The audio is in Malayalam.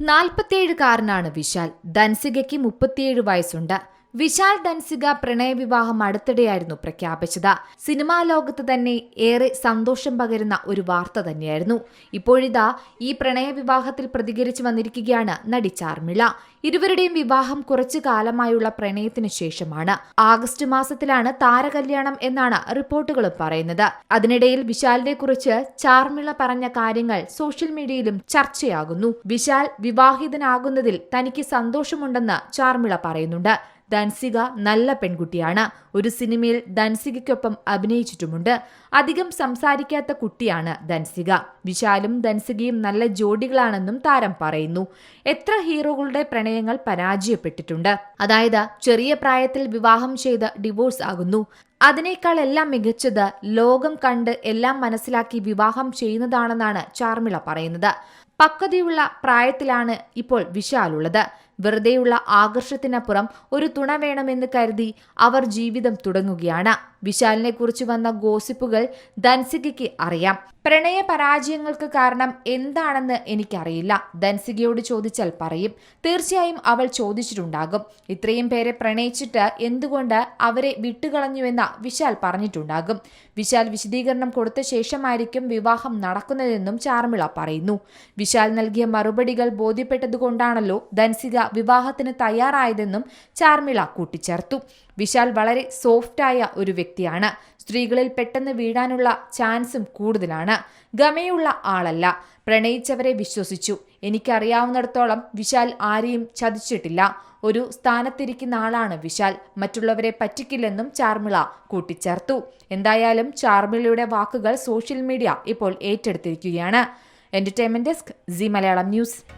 നാൽപ്പത്തിയേഴുകാരനാണ് വിശാൽ. ധൻസികയ്ക്ക് മുപ്പത്തിയേഴ് വയസ്സുണ്ട്. വിശാൽ ധൻസിക പ്രണയവിവാഹം അടുത്തിടെയായിരുന്നു പ്രഖ്യാപിച്ചത്. സിനിമാ ലോകത്ത് തന്നെ ഏറെ സന്തോഷം പകരുന്ന ഒരു വാർത്ത തന്നെയായിരുന്നു. ഇപ്പോഴിതാ ഈ പ്രണയവിവാഹത്തിൽ പ്രതികരിച്ചു വന്നിരിക്കുകയാണ് നടി ചാർമിള. ഇരുവരുടെയും വിവാഹം കുറച്ചു കാലമായുള്ള പ്രണയത്തിന് ശേഷമാണ്. ആഗസ്റ്റ് മാസത്തിലാണ് താരകല്യാണം എന്നാണ് റിപ്പോർട്ടുകൾ പറയുന്നത്. അതിനിടയിൽ വിശാലിനെ കുറിച്ച് ചാർമിള പറഞ്ഞ കാര്യങ്ങൾ സോഷ്യൽ മീഡിയയിലും ചർച്ചയാകുന്നു. വിശാൽ വിവാഹിതനാകുന്നതിൽ തനിക്ക് സന്തോഷമുണ്ടെന്ന് ചാർമിള പറയുന്നുണ്ട്. ധൻസിക നല്ല പെൺകുട്ടിയാണ്. ഒരു സിനിമയിൽ ധൻസികയ്ക്കൊപ്പം അഭിനയിച്ചിട്ടുമുണ്ട്. അധികം സംസാരിക്കാത്ത കുട്ടിയാണ് ദൻസിക വിശാലും ദൻസികയും നല്ല ജോഡികളാണെന്നും താരം പറയുന്നു. എത്ര ഹീറോകളുടെ പ്രണയങ്ങൾ പരാജയപ്പെട്ടിട്ടുണ്ട്. അതായത് ചെറിയ പ്രായത്തിൽ വിവാഹം ചെയ്ത് ഡിവോഴ്സ് ആകുന്നു. അതിനേക്കാൾ എല്ലാം മികച്ചത് ലോകം കണ്ട് എല്ലാം മനസ്സിലാക്കി വിവാഹം ചെയ്യുന്നതാണെന്നാണ് ചാർമിള പറയുന്നത്. പക്വതയുള്ള പ്രായത്തിലാണ് ഇപ്പോൾ വിശാലുള്ളത്. വെറുതെയുള്ള ആകർഷത്തിനപ്പുറം ഒരു തുണ വേണമെന്ന് കരുതി അവർ ജീവിതം തുടങ്ങുകയാണ്. വിശാലിനെ കുറിച്ച് വന്ന ഗോസിപ്പുകൾ ധൻസികയ്ക്ക് അറിയാം. പ്രണയ പരാജയങ്ങൾക്ക് കാരണം എന്താണെന്ന് എനിക്കറിയില്ല. ധൻസികയോട് ചോദിച്ചാൽ പറയും. തീർച്ചയായും അവൾ ചോദിച്ചിട്ടുണ്ടാകും. ഇത്രയും പേരെ പ്രണയിച്ചിട്ട് എന്തുകൊണ്ട് അവരെ വിട്ടുകളഞ്ഞുവെന്ന് വിശാൽ പറഞ്ഞിട്ടുണ്ടാകും. വിശാൽ വിശദീകരണം കൊടുത്ത ശേഷമായിരിക്കും വിവാഹം നടക്കുന്നതെന്നും ചാർമിള പറയുന്നു. വിശാൽ നൽകിയ മറുപടികൾ ബോധ്യപ്പെട്ടതുകൊണ്ടാണല്ലോ ധൻസിക വിവാഹത്തിന് തയ്യാറായതെന്നും ചാർമിള കൂട്ടിച്ചേർത്തു. വിശാൽ വളരെ സോഫ്റ്റായ ഒരു വ്യക്തിയാണ്. സ്ത്രീകളിൽ പെട്ടെന്ന് വീഴാനുള്ള ചാൻസും കൂടുതലാണ്. ഗമയുള്ള ആളല്ല. പ്രണയിച്ചവരെ വിശ്വസിച്ചു. എനിക്കറിയാവുന്നിടത്തോളം വിശാൽ ആരെയും ചതിച്ചിട്ടില്ല. ഒരു സ്ഥാനത്തിരിക്കുന്ന ആളാണ് വിശാൽ. മറ്റുള്ളവരെ പറ്റിക്കില്ലെന്നും ചാർമിള കൂട്ടിച്ചേർത്തു. എന്തായാലും ചാർമിളയുടെ വാക്കുകൾ സോഷ്യൽ മീഡിയ ഇപ്പോൾ ഏറ്റെടുത്തിരിക്കുകയാണ്. Entertainment desk Zee Malayalam news.